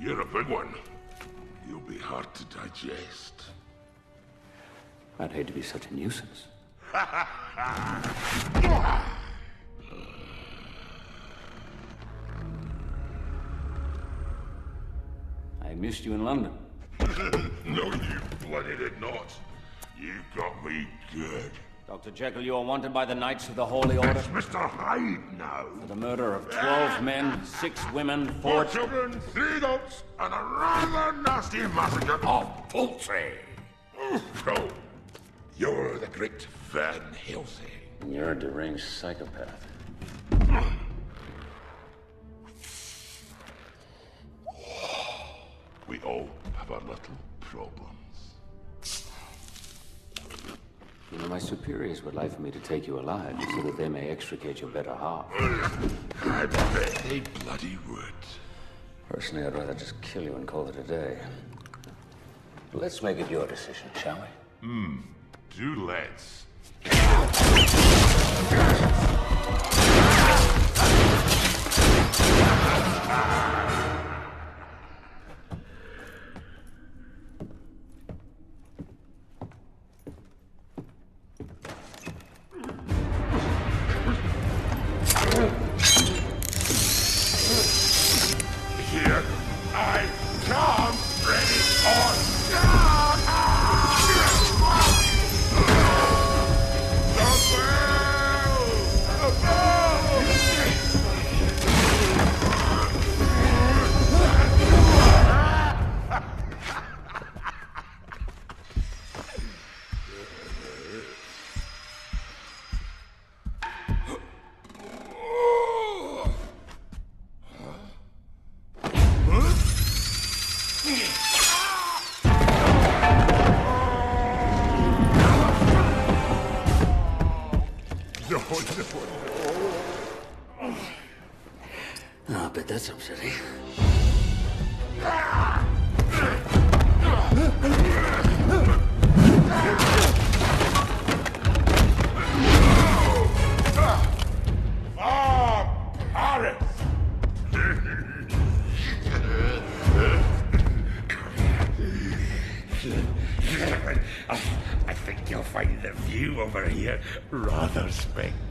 You're a big one. You'll be hard to digest. I'd hate to be such a nuisance. I missed you in London. No, you bloody did not. You got me good. Dr. Jekyll, you are wanted by the Knights of the Holy Order It's Mr. Hyde now. for the murder of 12 men, 6 women, 4 Four children, three adults, and a rather nasty massacre of poultry. So, oh. you're the great Van Helsing. You're a deranged psychopath. We all have our little problems. You know, my superiors would like for me to take you alive so that they may extricate your better half. I bet they bloody would. Personally, I'd rather just kill you and call it a day. Let's make it your decision, shall we? Hmm. Do let's. Ah, no, no. Oh, I bet that's upsetting. view over here rather spectacular.